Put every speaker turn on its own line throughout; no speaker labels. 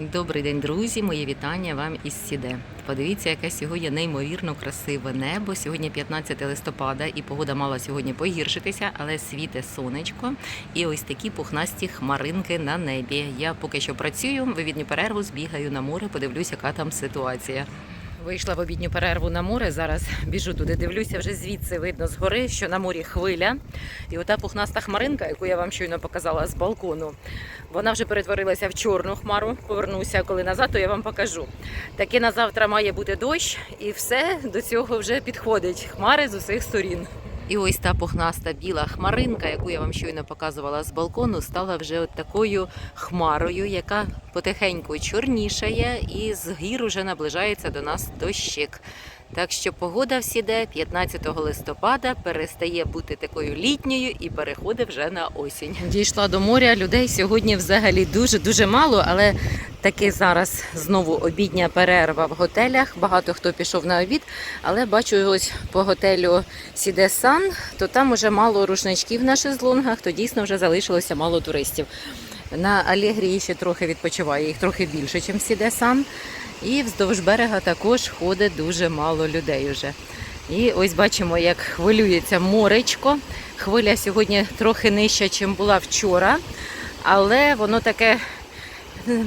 Добрий день, друзі! Моє вітання вам із Сіде. Подивіться, яке сьогодні неймовірно красиве небо. Сьогодні 15 листопада, і погода мала сьогодні погіршитися, але світе сонечко. І ось такі пухнасті хмаринки на небі. Я поки що працюю, вивідню перерву збігаю на море, подивлюсь, яка там ситуація. Вийшла в обідню перерву на море. Зараз біжу туди, дивлюся, вже звідси видно згори, що на морі хвиля. І ота пухнаста хмаринка, яку я вам щойно показала з балкону, вона вже перетворилася в чорну хмару. Повернуся, коли назад, то я вам покажу. Таки на завтра має бути дощ, і все до цього вже підходить. Хмари з усіх сторін. І ось та пухнаста біла хмаринка, яку я вам щойно показувала з балкону, стала вже от такою хмарою, яка потихеньку чорнішає, і з гір уже наближається до нас дощик. Так що погода в Сіде 15 листопада перестає бути такою літньою і переходить вже на осінь. Дійшла до моря. Людей сьогодні взагалі дуже дуже мало, але таки зараз знову обідня перерва в готелях. Багато хто пішов на обід, але бачу ось по готелю Сіде Сан, то там уже мало рушничків на шезлонгах, то дійсно вже залишилося мало туристів. На Алегрії ще трохи відпочиває, їх трохи більше, ніж Сіде Сан. І вздовж берега також ходить дуже мало людей уже. І ось бачимо, як хвилюється моречко. Хвиля сьогодні трохи нижча, ніж була вчора, але воно таке,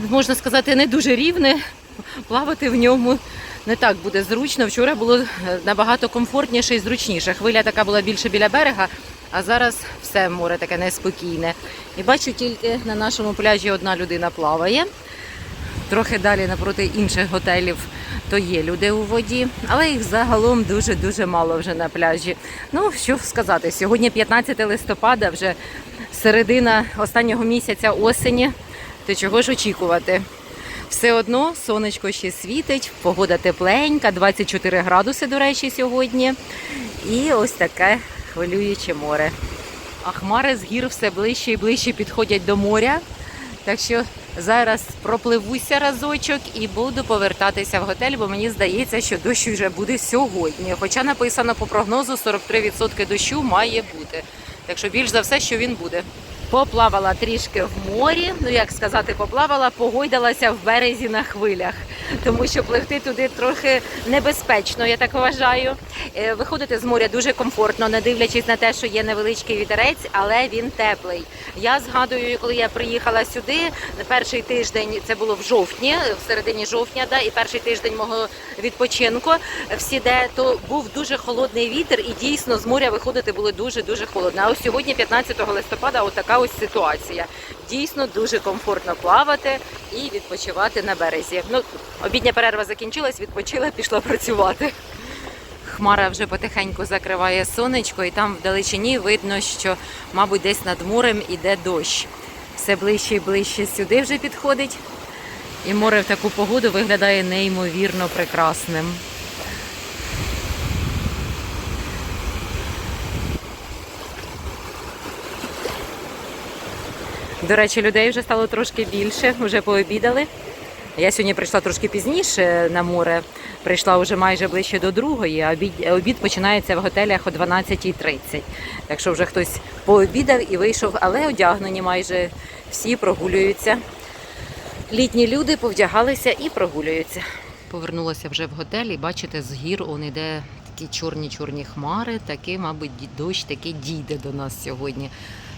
можна сказати, не дуже рівне. Плавати в ньому не так буде зручно. Вчора було набагато комфортніше і зручніше. Хвиля така була більше біля берега, а зараз все море таке неспокійне. І бачу, тільки на нашому пляжі одна людина плаває. Трохи далі напроти інших готелів то є люди у воді, але їх загалом дуже-дуже мало вже на пляжі. Ну, що сказати, сьогодні 15 листопада, вже середина останнього місяця осені. То чого ж очікувати? Все одно сонечко ще світить, погода тепленька, 24 градуси, до речі, сьогодні. І ось таке хвилююче море. А хмари з гір все ближче і ближче підходять до моря. Так що зараз пропливуся разочок і буду повертатися в готель, бо мені здається, що дощ вже буде сьогодні. Хоча написано по прогнозу 43% дощу має бути. Так що більш за все, що він буде. Поплавала трішки в морі, ну як сказати, поплавала, погойдалася в березі на хвилях, тому що пливти туди трохи небезпечно, я так вважаю. Е, Виходити з моря дуже комфортно, не дивлячись на те, що є невеличкий вітерець, але він теплий. Я згадую, коли я приїхала сюди, перший тиждень це було в жовтні, в середині жовтня, да, і перший тиждень мого відпочинку в Сіде, то був дуже холодний вітер, і дійсно з моря виходити було дуже дуже холодно. А ось сьогодні, 15 листопада, отака ось ситуація. Дійсно дуже комфортно плавати і відпочивати на березі. Ну, обідня перерва закінчилась, відпочила, пішла працювати. Хмара вже потихеньку закриває сонечко, і там вдалечині видно, що, мабуть, десь над морем іде дощ. Все ближче і ближче сюди вже підходить. І море в таку погоду виглядає неймовірно прекрасним. До речі, людей вже стало трошки більше, вже пообідали. Я сьогодні прийшла трошки пізніше на море, прийшла вже майже ближче до другої, а обід, обід починається в готелях о 12.30. Так що вже хтось пообідав і вийшов, але одягнені майже всі прогулюються. Літні люди повдягалися і прогулюються. Повернулася вже в готель і бачите, з гір он іде такі чорні-чорні хмари. Таки, мабуть, дощ таки дійде до нас сьогодні.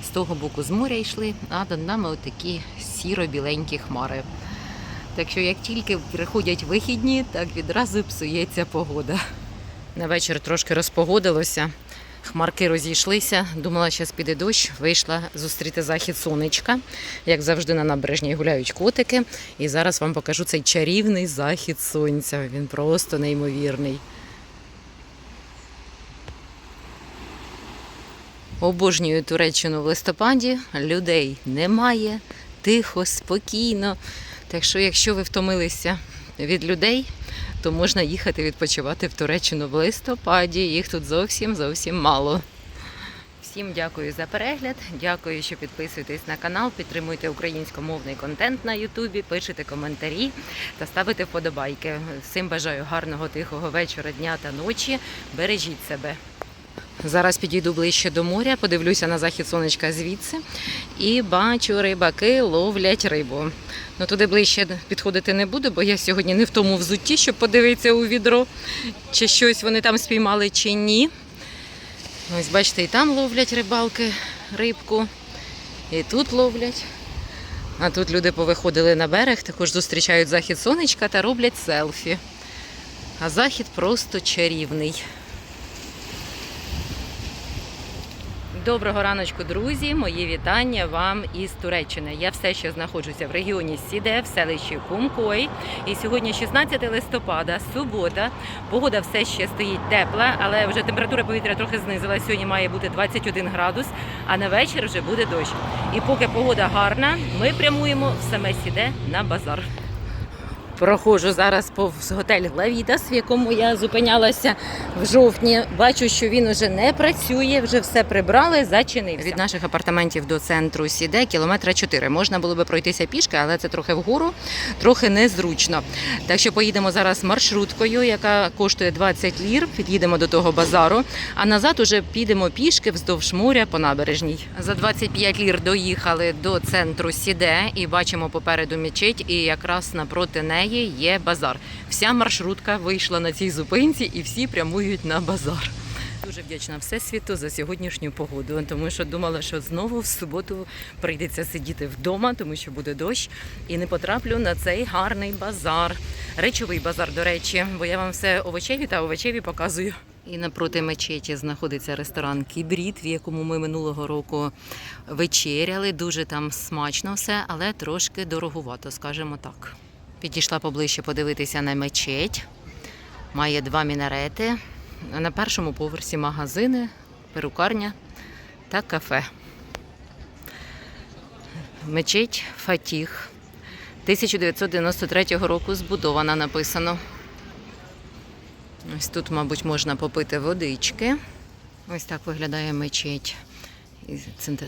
З того боку з моря йшли, а до нами отакі сіро-біленькі хмари. Так що як тільки приходять вихідні, так відразу псується погода. На вечір трошки розпогодилося, хмарки розійшлися. Думала, що піде дощ. Вийшла зустріти захід сонечка. Як завжди на набережній гуляють котики. І зараз вам покажу цей чарівний захід сонця. Він просто неймовірний. Обожнюю Туреччину в листопаді. Людей немає, тихо, спокійно. Так що, якщо ви втомилися від людей, то можна їхати відпочивати в Туреччину в листопаді. Їх тут зовсім зовсім мало. Всім дякую за перегляд. Дякую, що підписуєтесь на канал, підтримуєте українськомовний контент на Ютубі, пишете коментарі та ставите вподобайки. Всім бажаю гарного тихого вечора, дня та ночі. Бережіть себе. Зараз підійду ближче до моря, подивлюся на захід сонечка звідси і бачу, рибаки ловлять рибу. Ну туди ближче підходити не буду, бо я сьогодні не в тому взутті, щоб подивитися у відро, чи щось вони там спіймали, чи ні. Ось бачите, і там ловлять рибалки рибку, і тут ловлять. А тут люди повиходили на берег, також зустрічають захід сонечка та роблять селфі. А захід просто чарівний. Доброго раночку, друзі! Мої вітання вам із Туреччини. Я все ще знаходжуся в регіоні Сіде, в селищі Кумкой. І сьогодні 16 листопада, субота. Погода все ще стоїть тепла, але вже температура повітря трохи знизилась. Сьогодні має бути 21 градус, а на вечір вже буде дощ. І поки погода гарна, ми прямуємо в саме Сіде на базар. Проходжу зараз повз готель Лавідас, в якому я зупинялася в жовтні. Бачу, що він уже не працює, вже все прибрали, зачинився. Від наших апартаментів до центру Сіде кілометра 4. Можна було би пройтися пішки, але це трохи вгору, трохи незручно. Так що поїдемо зараз маршруткою, яка коштує 20 лір. Під'їдемо до того базару, а назад уже підемо пішки вздовж моря по набережній. За 25 лір доїхали до центру Сіде і бачимо попереду мечеть, і якраз напроти неї є базар. Вся маршрутка вийшла на цій зупинці і всі прямують на базар. Дуже вдячна Всесвіту за сьогоднішню погоду, тому що думала, що знову в суботу прийдеться сидіти вдома, тому що буде дощ, і не потраплю на цей гарний базар. Речовий базар, до речі, бо я вам все овочеві та овочеві показую. І напроти мечеті знаходиться ресторан Кібріт, в якому ми минулого року вечеряли. Дуже там смачно все, але трошки дороговато, скажімо так. Підійшла поближче подивитися на мечеть. Має два мінарети. На першому поверсі магазини, перукарня та кафе. Мечеть Фатіх. 1993 року збудована, написано. Ось тут, мабуть, можна попити водички. Ось так виглядає мечеть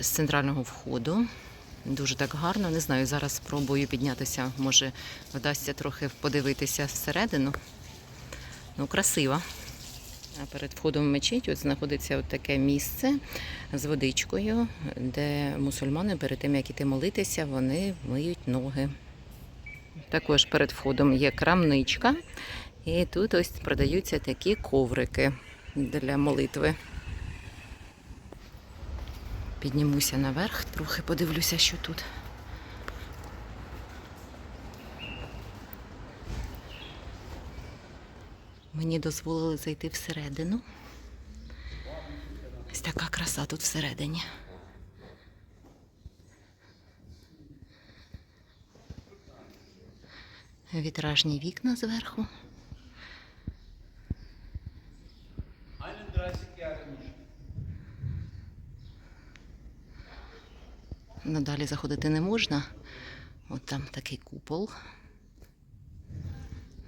з центрального входу. Дуже так гарно. Не знаю, зараз спробую піднятися. Може, вдасться трохи подивитися всередину. Ну, красиво. А перед входом в мечеть от знаходиться от таке місце з водичкою, де мусульмани перед тим, як іти молитися, вони миють ноги. Також перед входом є крамничка, і тут ось продаються такі коврики для молитви. Піднімуся наверх, трохи подивлюся, що тут. Мені дозволили зайти всередину. Ось така краса тут всередині. Вітражні вікна зверху. Надалі заходити не можна. От там такий купол.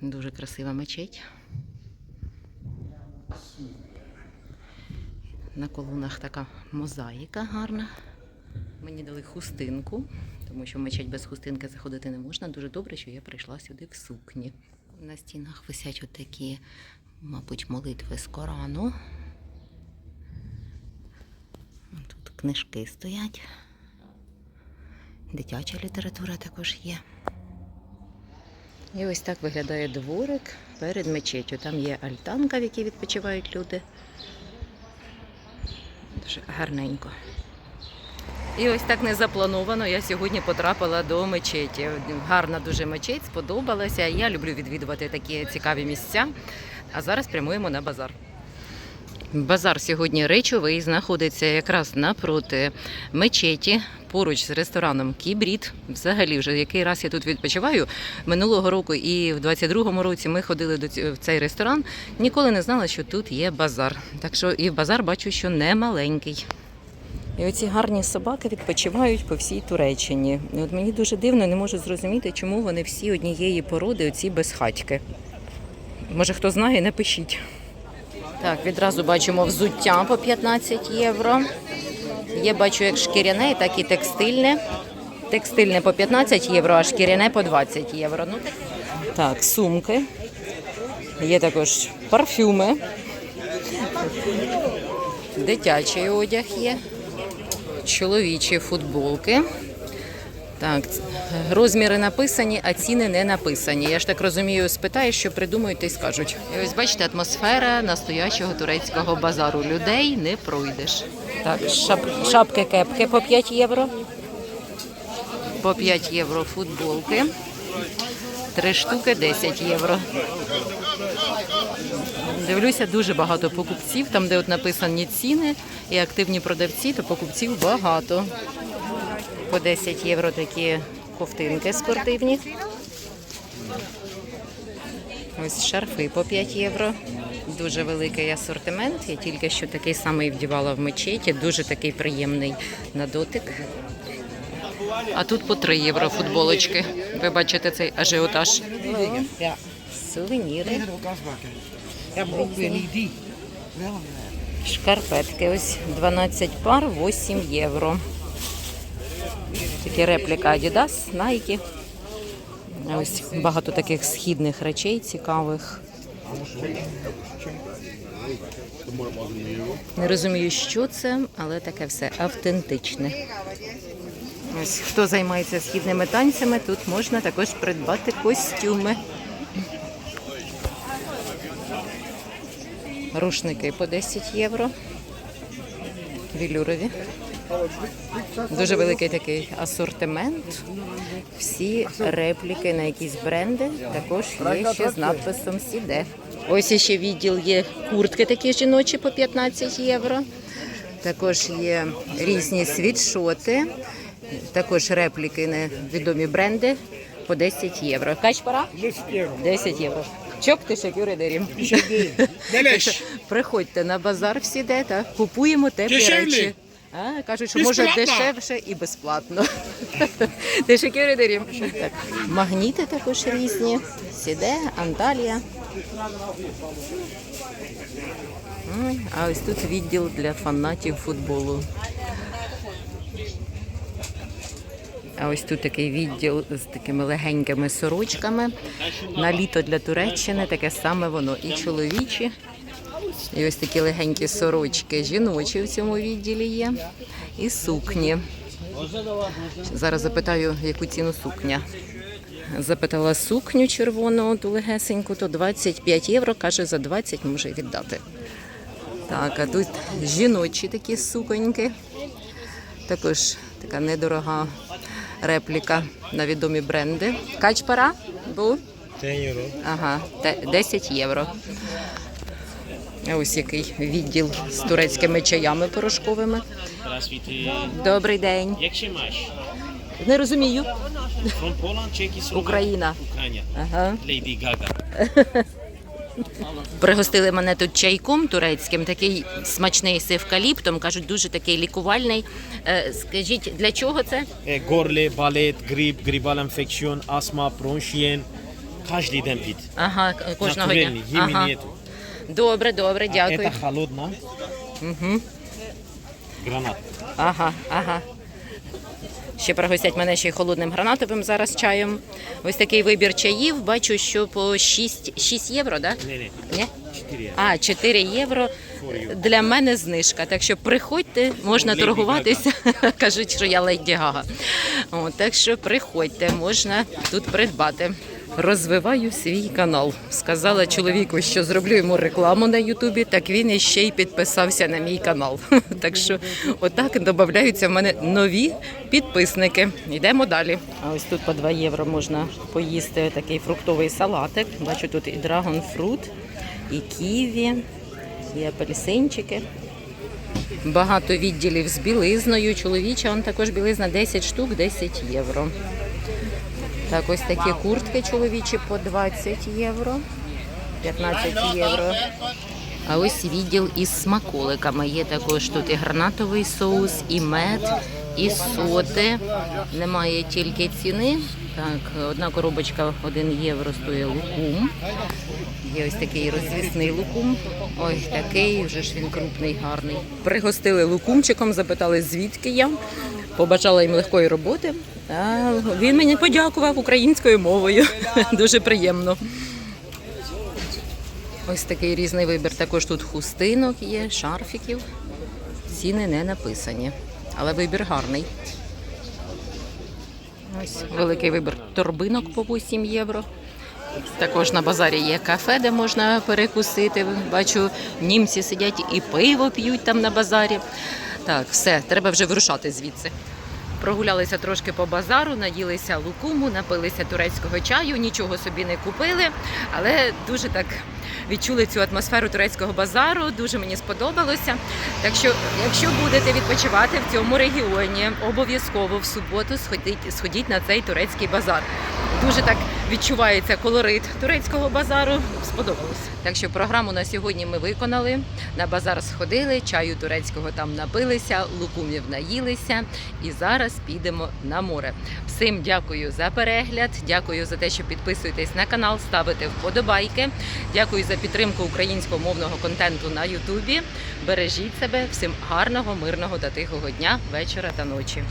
Дуже красива мечеть. На колонах така мозаїка гарна. Мені дали хустинку, тому що мечеть без хустинки заходити не можна. Дуже добре, що я прийшла сюди в сукні. На стінах висять отакі, мабуть, молитви з Корану. Тут книжки стоять. Дитяча література також є. І ось так виглядає дворик перед мечетю. Там є альтанка, в якій відпочивають люди. Дуже гарненько. І ось так не заплановано. Я сьогодні потрапила до мечеті. Гарна дуже мечеть, сподобалася. Я люблю відвідувати такі цікаві місця. А зараз прямуємо на базар. Базар сьогодні речовий знаходиться якраз напроти мечеті, поруч з рестораном Кібріт. Взагалі, вже який раз я тут відпочиваю. Минулого року і в 22-му році ми ходили до в цей ресторан. Ніколи не знала, що тут є базар. Так що і базар бачу, що не маленький. І оці гарні собаки відпочивають по всій Туреччині. І от мені дуже дивно, не можу зрозуміти, чому вони всі однієї породи, оці безхатьки. Може, хто знає, напишіть. Так, відразу бачимо взуття по 15 євро. Є, бачу, як шкіряне, так і текстильне. Текстильне по 15 євро, а шкіряне по 20 євро. Ну, так, сумки. Є також парфюми. Дитячий одяг є, чоловічі футболки. Так, розміри написані, а ціни не написані. Я ж так розумію, спитаєш, що придумають, та й скажуть. І ось бачите, атмосфера настоящого турецького базару. Людей не пройдеш. Так, шап, шапки кепки по 5 євро. По 5 євро футболки. Три штуки 10 євро. Дивлюся, дуже багато покупців. Там, де от написані ціни і активні продавці, то покупців багато. По 10 євро такі ковтинки спортивні. Ось шарфи по 5 євро. Дуже великий асортимент. Я тільки що такий самий вдівала в мечеті. Дуже такий приємний на дотик. А тут по 3 євро футболочки. Ви бачите цей ажіотаж. Сувеніри.
Een eh,
Шкарпетки ось 12 пар, 8 євро. Такі репліка Adidas, Nike. Ось багато таких східних речей цікавих. Не розумію, що це, але таке все автентичне. Ось хто займається східними танцями, тут можна також придбати костюми. Рушники по 10 євро. Вілюрові. Дуже великий такий асортимент. Всі репліки на якісь бренди також є ще з надписом Сіде. Ось ще відділ є куртки такі жіночі по 15 євро. Також є різні світшоти, також репліки на відомі бренди по 10 євро. Качпара?
10 euro.
10 євро. Чоп ти шакюри дарім. Приходьте на базар всі де та купуємо теплі речі. А, кажуть, що може дешевше і безплатно. Так. Магніти також різні. Сіде, Анталія. А ось тут відділ для фанатів футболу. А ось тут такий відділ з такими легенькими сорочками. На літо для Туреччини таке саме воно. І чоловічі, і ось такі легенькі сорочки жіночі в цьому відділі є. І сукні. Зараз запитаю, яку ціну сукня. Запитала сукню червону, ту легесеньку, то 25 євро, каже, за 20 може віддати. Так, а тут жіночі такі суконьки. Також така недорога репліка на відомі бренди. Качпара був?
10 euro.
Ага, 10 євро. Ось який відділ з турецькими чаями порошковими. Добрий день.
Як ще маєш?
Не розумію. Україна. Ага. Пригостили мене тут чайком турецьким, такий смачний з евкаліптом. Кажуть, дуже такий лікувальний. Е, Скажіть, для чого це?
Е, Горле, балет, грип, грибал інфекціон, астма, бронхієн. Кожний день під.
Ага, кожного дня. Ага. Добре, добре, дякую.
Це холодна.
Угу.
Гранат.
Ага, ага. Ще пригостять мене ще й холодним гранатовим зараз чаєм. Ось такий вибір чаїв. Бачу, що по 6, 6 євро, так? Да? Ні?
4 євро.
А, 4 євро. Для мене знижка. Так що приходьте, можна торгуватися. Кажуть, що я леді Гага. О, так що приходьте, можна тут придбати. Розвиваю свій канал. Сказала чоловіку, що зроблю йому рекламу на Ютубі, так він іще й підписався на мій канал. Так що отак додаються в мене нові підписники. Йдемо далі. А ось тут по 2 євро можна поїсти такий фруктовий салатик. Бачу тут і драгонфрут, і ківі, і апельсинчики. Багато відділів з білизною. Чоловіча, он також білизна 10 штук, 10 євро. Так, ось такі куртки чоловічі по 20 євро, 15 євро. А ось відділ із смаколиками. Є також тут і гранатовий соус, і мед, і соти. Немає тільки ціни. Так, одна коробочка 1 євро стоїть лукум. Є ось такий розвісний лукум. Ой, такий, вже ж він крупний, гарний. Пригостили лукумчиком, запитали, звідки я. Побажала їм легкої роботи. А він мені подякував українською мовою. Дуже приємно. Ось такий різний вибір. Також тут хустинок є, шарфіків. ціни не написані, але вибір гарний. Ось великий вибір торбинок по 8 євро. Також на базарі є кафе, де можна перекусити. Бачу, німці сидять і пиво п'ють там на базарі. Так, все, треба вже вирушати звідси. Прогулялися трошки по базару, наїлися лукуму, напилися турецького чаю, нічого собі не купили, але дуже так відчули цю атмосферу турецького базару. Дуже мені сподобалося. Так що, якщо будете відпочивати в цьому регіоні, обов'язково в суботу сходіть, сходіть на цей турецький базар. Дуже так відчувається колорит турецького базару. Сподобалось. Так що програму на сьогодні ми виконали. На базар сходили, чаю турецького там напилися, лукумів наїлися. І зараз підемо на море. Всім дякую за перегляд. Дякую за те, що підписуєтесь на канал, ставите вподобайки. Дякую за підтримку українськомовного контенту на Ютубі. Бережіть себе, всім гарного, мирного та тихого дня, вечора та ночі.